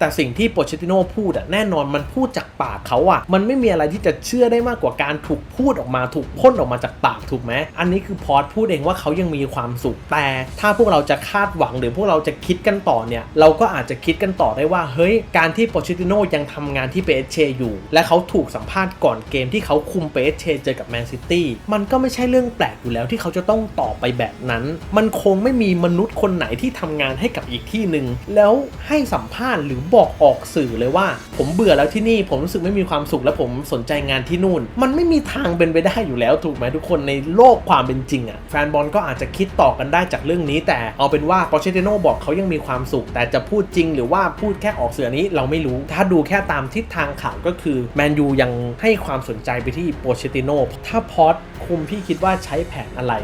แต่สิ่งที่โปเชติโน่พูดอะแน่นอนมันพูดจากปากเขาอะมันไม่มีอะไรที่จะเชื่อได้มากกว่าการถูกพูดออกมาถูกพ่นออกมาจากปากถูกไหมอันนี้คือพอดพูดเองว่าเขายังมีความสุขแต่ ถ้าพวกเราจะคาดหวังหรือพวกเราจะคิดกันต่อเนี่ย เราก็อาจจะคิดกันต่อได้ว่า เฮ้ย การที่โปเชติโน่ยังทำงานที่เปเชอยู่ และเขาถูกสัมภาษณ์ก่อนเกมที่เขาคุมเปเชเจอกับแมนซิตี้มันก็ไม่ใช่เรื่องแปลกอยู่แล้วที่เขาจะต้องต่อไปแบบนั้น มันคงไม่มีมนุษย์คนไหนที่ทำงานให้กับอีกที่หนึ่งแล้วให้สัมภาษณ์หรือบอกออกสื่อเลยว่า ผมเบื่อแล้วที่นี่ผมรู้สึกไม่มีความสุขและผมสนใจงานที่นู่น มันไม่มีทางเป็นไปได้อยู่แล้วถูกไหมทุกคนในโลกความเป็นจริงอะแฟนบอลก็อาจจะคิดต่อกันได้จากเรื่องนี้ แต่เอาเป็นว่าปอเชติโนบอกเขายังมีความสุข แต่จะพูดจริงหรือว่าพูดแค่ออกเสือนี้เราไม่รู้ ถ้าดูแค่ตามทิศทางข่าวก็คือแมนยูยังให้ความสนใจไปที่โปเชติโนถ้าพอดคุมพี่คิดว่าใช้แผนอะไร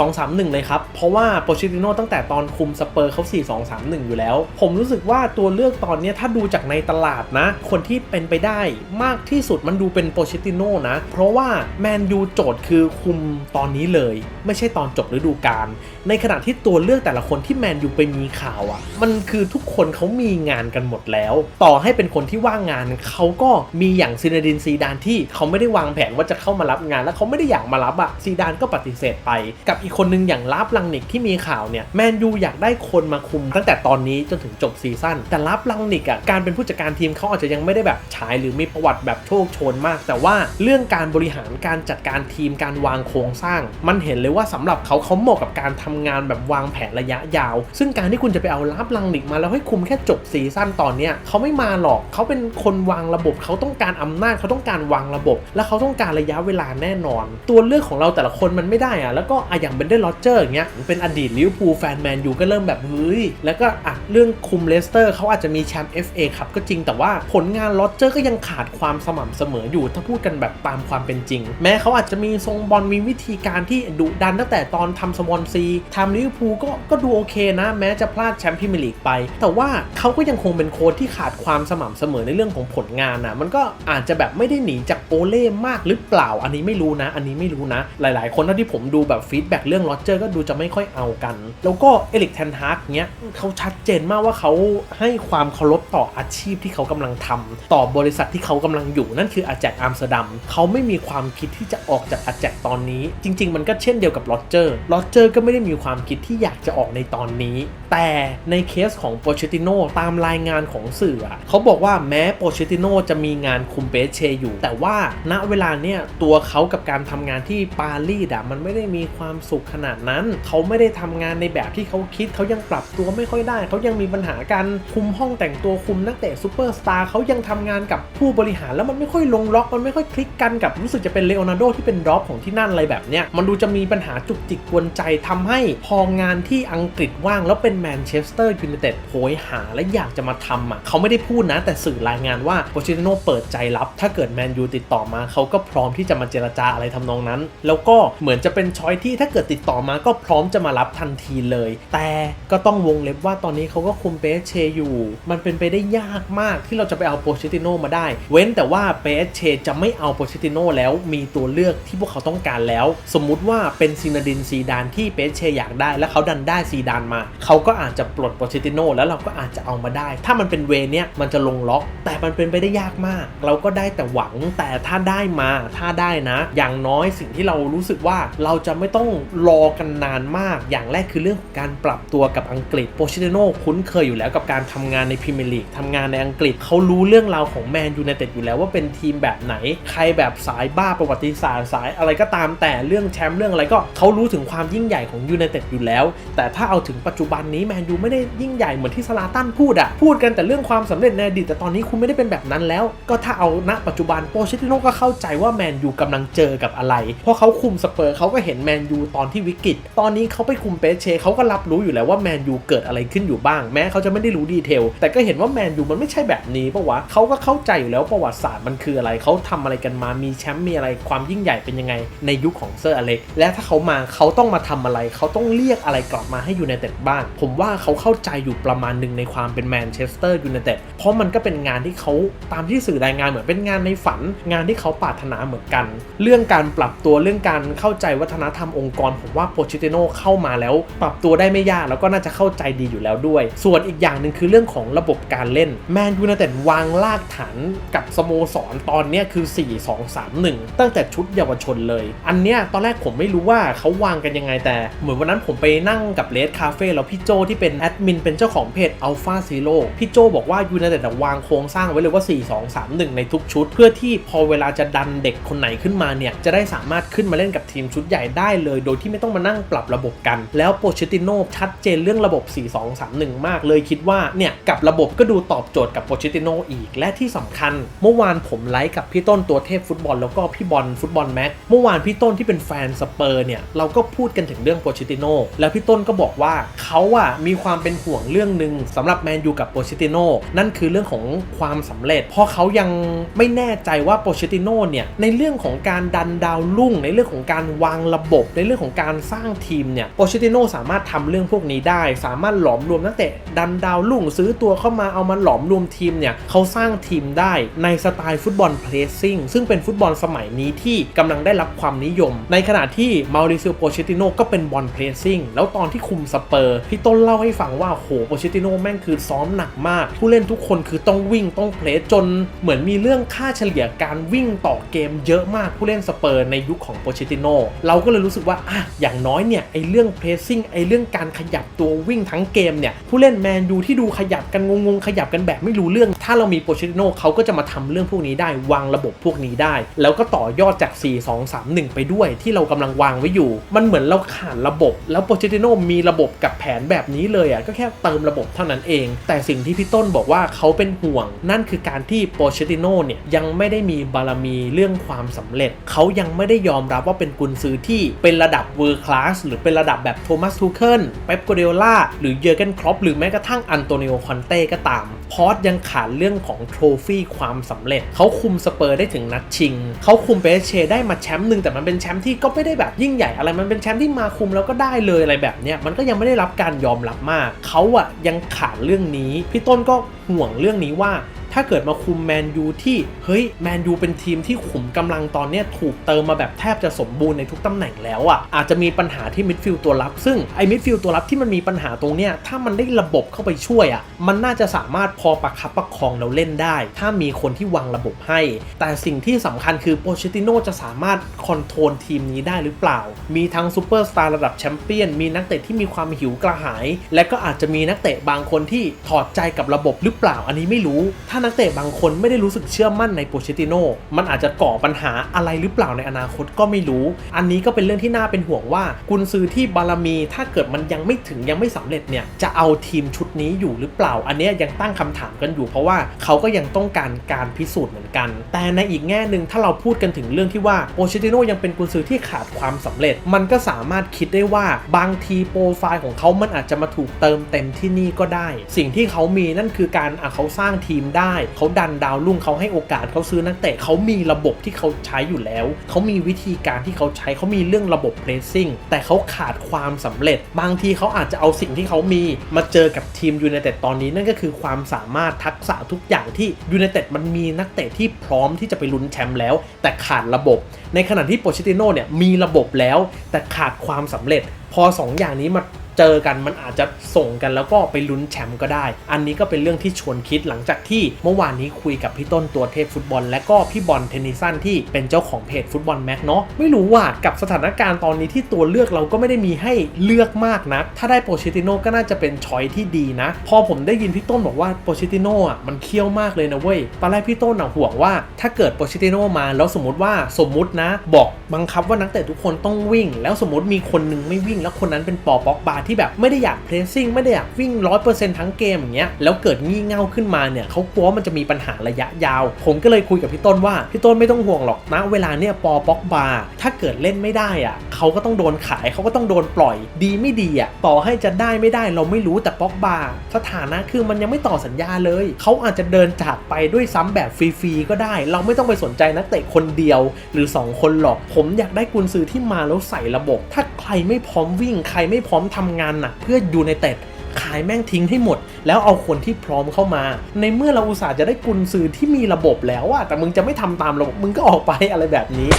4-2-3-1 เลยครับ เพราะว่าโปเชติโนตั้งแต่ตอนคุมสเปอร์เขา4-2-3-1 อยู่แล้ว ผมรู้สึกว่าตัวเลือกตอนเนี้ยถ้าดูจากในตลาดนะ คนที่เป็นไปได้มากที่สุดมันดูเป็นโปเชติโนนะ เพราะว่าแมนยูโจทย์คือคุมตอนนี้เลย ไม่ใช่ตอนจบฤดูกาลในขณะที่ตัวเลือกแต่ละคนที่แมนยูไปมีข่าวอะ่ะ มันคือทุกคนเขามีงานกันหมดแล้ว ต่อให้เป็นคนที่ว่างงานเขาก็มีอย่างซินดินซีดานที่เขาไม่ได้วางแผนว่าจะเข้ามารับงาน แล้วเขาไม่ได้อยากมารับอะ่ะซีดานก็ปฏิเสธไป กับอีกคนนึงอย่างลาบลังนิกที่มีข่าวเนี่ยแมนยูอยากได้คนมาคุมตั้งแต่ตอนนี้จนถึงจบซีซั่นแต่ลาบลังนิกอะ่ะการเป็นผู้จัดการทีมเขาอาจจะยังไม่ได้แบบฉายหรือมีประวัติแบบโชคโชนมาก แต่ว่าเรื่องการบริหารการจัดการทีมการวางโครงสร้าง มันเห็นเลยว่าสำหรับเขาเขาเหมาะกับการทำงานแบบวางแผนระยะยาว ซึ่งการที่คุณจะไปเอาลาบลังนิกมาแล้วให้คุมแค่จบซีซั่นตอนเนี้ยเขาไม่มาหรอกเขาเป็นคนวางระบบเขาต้องการอำนาจเขาต้องการวางระบบ และเขาต้องการระยะเวลาแน่นอน ตัวเลือกของเราแต่ละคนมันไม่ได้อะแล้วก็อะอย่างเบนเดอร์โรเจอร์อย่างเงี้ยเป็นอดีตลิเวอร์พูลแฟนแมนยูก็เริ่มแบบเฮ้ยแล้วก็อะเรื่องคุมเลสเตอร์เขาอาจจะมีแชมป์ FA ครับก็จริงแต่ว่าผลงานโรเจอร์ก็ยังขาดความสม่ำเสมออยู่ถ้าพูดกันแบบตามความเป็นจริง แม้เขาอาจจะมีทรงบอลมีวิธีการที่ดุดันตั้งแต่ตอนทำสมอนซีทำลิเวอร์พูลก็ก็ดูโอเคนะ แม้จะพลาดแชมป์พรีเมียร์ลีกไป แต่ว่าเขาก็ยังคงเป็นโค้ชที่ขาดความสม่ำเสมอในเรื่องของผลงานนะมันก็อาจจะแบบไม่ได้หนีจากโอเล่มากหรือเปล่า อันนี้ไม่รู้นะ อันนี้ไม่รู้นะ หลาย ๆ คนเท่าที่ผมดูแบบฟีดแบ็กเรื่องโรเจอร์ก็ดูจะไม่ค่อยเอากัน แล้วก็เอลิกแทนฮาร์กเนี้ยเขาชัดเจนมากว่าเขาให้ความเคารพต่ออาชีพที่เขากำลังทำต่อบริษัทที่เขากำลังอยู่นั่นคืออาแจกอัมสเตอร์ดัมเขาไม่มีความคิดที่จะออกจากอาแจกตอนนี้ จริง ๆ มันก็เช่นเดียวกับโรเจอร์โรเจอร์ก็ไม่ได้มีความคิดที่อยากจะออกในตอนนี้ แต่ในเคสของโปเชติโนตามรายงานของสื่อเขาบอกว่าแม้โปเชติโนจะมีงานคุมเปเชอยู่ แต่ว่าณเวลาเนี้ยตัวเขากับการทำงานที่ปารีสอะมันไม่ได้มีความสุขขนาดนั้น เขาไม่ได้ทำงานในแบบที่เขาคิดเขายังปรับตัวไม่ค่อยได้ เขายังมีปัญหาการคุมห้องแต่งตัวคุมนักเตะซูเปอร์สตาร์เขายังทำงานกับผู้บริหารแล้วมันไม่ค่อยลงล็อก มันไม่ค่อยคลิกกันกับรู้สึกจะเป็นเลโอนาร์โดที่เป็นดรอปของที่นั่นอะไรแบบเนี้ยมันดูจะมีปัญหาจุกจิกกวนใจทำให้พองานที่อังกฤษว่างแล้วเป็นแมนเชสเตอร์ยูไนเต็ดโหยหาและอยากจะมาทำอะเขาไม่ได้พูดนะ แต่สื่อรายงานว่าโปเชติโนเปิดใจรับ ถ้าเกิดแมนยูติดต่อมาเขาก็พร้อมที่จะมาเจรจาอะไรทำนองนั้น แล้วก็เหมือนจะเป็นช้อยที่ถ้าเกิดติดต่อมาก็พร้อมจะมารับทันทีเลย แต่ก็ต้องวงเล็บว่าตอนนี้เขาก็คุมเปเชอยู่ มันเป็นไปได้ยากมากที่เราจะไปเอาโปเชติโนมาได้ เว้นแต่ว่าเปเชจะไม่เอาโปเชติโนแล้วมีตัวเลือกที่พวกเขาต้องการแล้ว สมมุติว่าเป็นซินาดินซีดานที่เปเชอยากได้ แล้วเขาดันได้ซีดานมา เขาก็อาจจะปลดโปเชติโนแล้วเราก็อาจจะเอามาได้ ถ้ามันเป็นเวเนี้ยมันจะลงล็อก แต่มันเป็นไปได้ยากมาก เราก็ได้แต่หวังแต่ถ้าได้มาถ้าได้นะ อย่างน้อยสิ่งที่เรารู้สึกว่าเราจะไม่ต้องรอกันนานมาก อย่างแรกคือเรื่องของการปรับตัวกับอังกฤษโปเชติโนคุ้นเคยอยู่แล้วกับการทำงานในพรีเมียร์ลีกทำงานในอังกฤษเขารู้เรื่องราวของแมนยูไนเต็ดอยู่แล้วว่าเป็นทีมแบบไหน ใครแบบสายบ้าประวัติศาสตร์สายอะไรก็ตามแต่เรื่องแชมป์เรื่องอะไรก็เขารู้ถึงความยิ่งใหญ่ของยูไนเต็ดอยู่แล้ว แต่ถ้าเอาถึงปัจจุบันนี้แมนยูไม่ได้ยิ่งใหญ่เหมือนที่สลาตันพูดอะพูดกันแต่เรื่องความสำเร็จในอดีตแต่ตอนนี้คุณไม่ได้เป็นแบบนั้นแล้ว ก็ถ้าเอาณปัจจุบันโปเชติโนก็เข้าใจว่าแมนยูกำลังเจอกับอะไร เพราะเขาคุมสเปอร์เขาก็เห็นแมนยูตอนที่วิกฤต ตอนนี้เขาไปคุมเปเชเขาก็รับรู้อยู่แล้วว่าแมนยูเกิดอะไรขึ้นอยู่บ้าง แม้เขาจะไม่ได้รู้ดีเทลแต่ก็เห็นว่าแมนยูมันไม่ใช่แบบนี้ปะวะเขาก็เข้าใจอยู่แล้วประวัติศาสตร์มันคืออะไรเขาทำอะไรกันมามีแชมป์มีอะไรความยิ่งใหญ่เป็นยังไง ในยุคของเซอร์อเล็กและถ้าเขามาเขาต้องมาทำอะไรเขาต้องเรียกอะไรกลับมาให้ยูไนเต็ดบ้างผมว่าเขาเข้าใจอยู่ประมาณหนึ่งในความเป็นแมนเชสเตอร์ยูไนเต็ดเพราะมันก็เป็นงานที่เขาตามที่สื่อรายงานเหมือนเป็นงานในฝัน งานที่เขาปรารถนาเหมือนกัน เรื่องการปรับตัวเรื่องการเข้าใจวัฒนธรรมองค์กร ผมว่าโปเชติโนเข้ามาแล้ว ปรับตัวได้ไม่ยากแล้วก็น่าจะเข้าใจดีอยู่แล้วด้วย ส่วนอีกอย่างหนึ่งคือเรื่องของระบบการเล่นแมนยูไนเต็ดวางรากฐานกับสโมสรตอนนี้คือ 4 2 3 1 ตั้งแต่ชุดเยาวชนเลย อันเนี้ยตอนแรกผมไม่รู้ว่าเขาวางกันยังไงแต่ เหมือนวันนั้นผมไปนั่งกับเลดคาเฟ่แล้วพี่โจที่เป็นแอดมินเป็นเจ้าของเพจ Alpha Zero พี่โจบอกว่ายูไนเต็ดวางโครงสร้างไว้เลยว่า 4 2 3 1 ในทุกชุด เพื่อที่พอเวลาจะดันเด็กคนไหนขึ้นมาเนี่ยจะได้สามารถขึ้นมาเล่นกับทีมชุดใหญ่ได้เลย โดยที่ไม่ต้องมานั่งปรับระบบกัน แล้วโปเชติโน่ชัดเจนเรื่องระบบ 4 2 3 1 มากเลยคิดว่าเนี่ยกับระบบก็ดูตอบโจทย์กับโปเชติโนอีก และที่สำคัญ เมื่อวานผมไลฟ์กับพี่ต้นตัวเทพฟุตบอลแล้วก็พี่บอลฟุตบอลแม็กเมื่อวานพี่ต้นที่เป็นแฟนสเปอร์เนี่ยเราก็พูดกันถึงเรื่องโปเชติโนแล้วพี่ต้นก็บอกว่าเขาอะมีความเป็นห่วงเรื่องหนึ่งสำหรับแมนยูกับโปเชติโนนั่นคือเรื่องของความสำเร็จ เพราะเขายังไม่แน่ใจว่าโปเชติโนเนี่ยในเรื่องของการดันดาวรุ่ง ในเรื่องของการวางระบบ ในเรื่องของการสร้างทีมเนี่ยโปเชติโนสามารถทำเรื่องพวกนี้ได้ สามารถหลอมรวมนักเตะดันดาวรุ่งซื้อตัวเข้ามาาเอามาหลอมรวมทีมเนี่ยเขาสร้างทีมได้ในสไตล์ฟุตบอลเพรสซิ่งซึ่งเป็นฟุตบอลสมัยนี้ที่กำลังได้รับความนิยม ในขณะที่มาริซิโอโปเชติโนก็เป็นบอลเพรสซิ่งแล้วตอนที่คุมสเปอร์พี่ต้นเล่าให้ฟังว่าโหโปเชติโนแม่งคือซ้อมหนักมาก ผู้เล่นทุกคนคือต้องวิ่งต้องเพลสจนเหมือนมีเรื่องค่าเฉลี่ยการวิ่งต่อเกมเยอะมากผู้เล่นสเปอร์ในยุคของโปเชติโนเราก็เลยรู้สึกว่าอะอย่างน้อยเนี่ยไอเรื่องเพรสซิ่งไอเรื่องการขยับตัววิ่งทั้งเกมเนี่ยผู้เล่นแมนยูที่ดูขยับกันงงงขยับกันแบบไม่รู้เรื่องถ้าเรามีโปเชติโนเขาก็จะมาทำเรื่องพวกนี้ได้วางระบบพวกนี้ได้ แล้วก็ต่อยอดจาก 4 2 3 1 ไปด้วย ที่เรากำลังวางไว้อยู่ มันเหมือนเราขาดระบบ แล้วโปเชติโนมีระบบกับแผนแบบนี้เลยอะก็แค่เติมระบบเท่านั้นเอง แต่สิ่งที่พี่ต้นบอกว่าเขาเป็นห่วง นั่นคือการที่โปเชติโนเนี่ยยังไม่ได้มีบารมีเรื่องความสำเร็จ เขายังไม่ได้ยอมรับว่าเป็นกุนซือที่เป็นระดับเวอร์คลาสหรือเป็นระดับแบบโทมัสทูเคิลเป๊ปโกเดล่าหรือเยอร์เกนครอปหรือแม้กระทั่งอันโตนิโอคอนเต้ก็ตามพอสยังขาดเรื่องของโทรฟี่ความสำเร็จ เขาคุมสเปอร์ได้ถึงนัดชิง เขาคุมเปเชได้มาแชมป์หนึ่งแต่มันเป็นแชมป์ที่ก็ไม่ได้แบบยิ่งใหญ่อะไร มันเป็นแชมป์ที่มาคุมแล้วก็ได้เลยอะไรแบบเนี้ย มันก็ยังไม่ได้รับการยอมรับมาก เขาอะยังขาดเรื่องนี้ พี่ต้นก็ห่วงเรื่องนี้ว่า ถ้าเกิดมาคุมแมนยูที่เฮ้ยแมนยูเป็นทีมที่ขุมกำลังตอนนี้ถูกเติมมาแบบแทบจะสมบูรณ์ในทุกตำแหน่งแล้วอะ่ะอาจจะมีปัญหาที่มิดฟิลด์ตัวรับ ซึ่งไอ้มิดฟิลด์ตัวรับที่มันมีปัญหาตรงเนี้ยถ้ามันได้ระบบเข้าไปช่วยอะ่ะมันน่าจะสามารถพอประคับประคองเราเล่นได้ ถ้ามีคนที่วางระบบให้ แต่สิ่งที่สำคัญคือโปเชติโนจะสามารถคอนโทรลทีมนี้ได้หรือเปล่า มีทั้งซูเปอร์สตาร์ระดับแชมเปี้ยนมีนักเตะที่มีความหิวกระหาย และก็อาจจะมีนักเตะบางคนที่ถอดใจกับระบบหรือเปล่าอันนี้ไม่รู้ถ้านักเตะบางคนไม่ได้รู้สึกเชื่อมั่นในโปเชติโนมันอาจจะก่อปัญหาอะไรหรือเปล่าในอนาคตก็ไม่รู้ อันนี้ก็เป็นเรื่องที่น่าเป็นห่วงว่ากุนซือที่บารมีถ้าเกิดมันยังไม่ถึงยังไม่สำเร็จเนี่ยจะเอาทีมชุดนี้อยู่หรือเปล่า อันนี้ยังตั้งคำถามกันอยู่ เพราะว่าเขาก็ยังต้องการการพิสูจน์เหมือนกัน แต่ในอีกแง่หนึ่งถ้าเราพูดกันถึงเรื่องที่ว่าโปเชติโนยังเป็นกุนซือที่ขาดความสำเร็จ มันก็สามารถคิดได้ว่าบางทีโปรไฟล์ของเขามันอาจจะมาถูกเติมเต็มที่นี่ก็ได้ สิ่งที่เขามีนั่นคือการอะเขาสร้างทีมได้เขาดันดาวรุ่งเขาให้โอกาสเขาซื้อนักเตะเขามีระบบที่เขาใช้อยู่แล้ว เขามีวิธีการที่เขาใช้เขามีเรื่องระบบเพรสซิ่งแต่เขาขาดความสำเร็จ บางทีเขาอาจจะเอาสิ่งที่เขามีมาเจอกับทีมยูไนเต็ดตอนนี้นั่นก็คือความสามารถทักษะทุกอย่างที่ยูไนเต็ดมันมีนักเตะที่พร้อมที่จะไปลุ้นแชมป์แล้ว แต่ขาดระบบ ในขณะที่โปเชติโน่เนี่ยมีระบบแล้ว แต่ขาดความสำเร็จ พอสองอย่างนี้มา เจอกันมันอาจจะส่งกันแล้วก็ไปลุ้นแชมป์ก็ได้ อันนี้ก็เป็นเรื่องที่ชวนคิดหลังจากที่เมื่อวานนี้คุยกับพี่ต้นตัวเทพฟุตบอล และก็พี่บอลเทนนิสันที่เป็นเจ้าของเพจฟุตบอลแม็กเนาะไม่รู้ว่ากับสถานการณ์ตอนนี้ที่ตัวเลือกเราก็ไม่ได้มีให้เลือกมากนะถ้าได้โปเชติโน่ก็น่าจะเป็นชอยที่ดีนะ พอผมได้ยินพี่ต้นบอกว่าโปเชติโน่อะมันเคี่ยวมากเลยนะเว้ยตอนแรกพี่ต้นอะห่วงว่าถ้าเกิดโปเชติโน่มาแล้วสมมติว่าสมมุตินะ บอกบังคับว่านักเตะทุกคนต้องวิ่ง แล้วสมมติมีคนนึงไม่วิ่งแล้วคนนั้นเป็นปอป็อกบาร์ที่แบบไม่ได้อยากเพรสซิ่งไม่ได้อยากวิ่งร้อยเปอร์เซ็นต์ทั้งเกมอย่างเงี้ยแล้วเกิดงี่เง่าขึ้นมาเนี่ยเขากลัวมันจะมีปัญหาระยะยาว ผมก็เลยคุยกับพี่ต้นว่าพี่ต้นไม่ต้องห่วงหรอกนะเวลาเนี่ยปอป็อกบาร์ถ้าเกิดเล่นไม่ได้อะเขาก็ต้องโดนขายเขาก็ต้องโดนปล่อยดีไม่ดีอะต่อให้จะได้ไม่ได้เราไม่รู้แต่ป็อกบาร์สถานะคือมันยังไม่ต่อสัญญาเลยเขาอาจจะเดินจากไปด้วยซ้ำแบบฟรีๆก็ได้ เราไม่ต้องไปสนใจนักเตะคนเดียว หรือ 2 คนหรอกผมอยากได้กุนซือที่มาแล้วใส่ระบบ ถ้าใครไม่พร้อมวิ่งใครไม่พร้อมทำงานหนักเพื่ออยู่ในเต็ดขายแม่งทิ้งให้หมด แล้วเอาคนที่พร้อมเข้ามา ในเมื่อเราอุตส่าห์จะได้กุนซือที่มีระบบแล้วอะแต่มึงจะไม่ทำตามระบบมึงก็ออกไปอะไรแบบนี้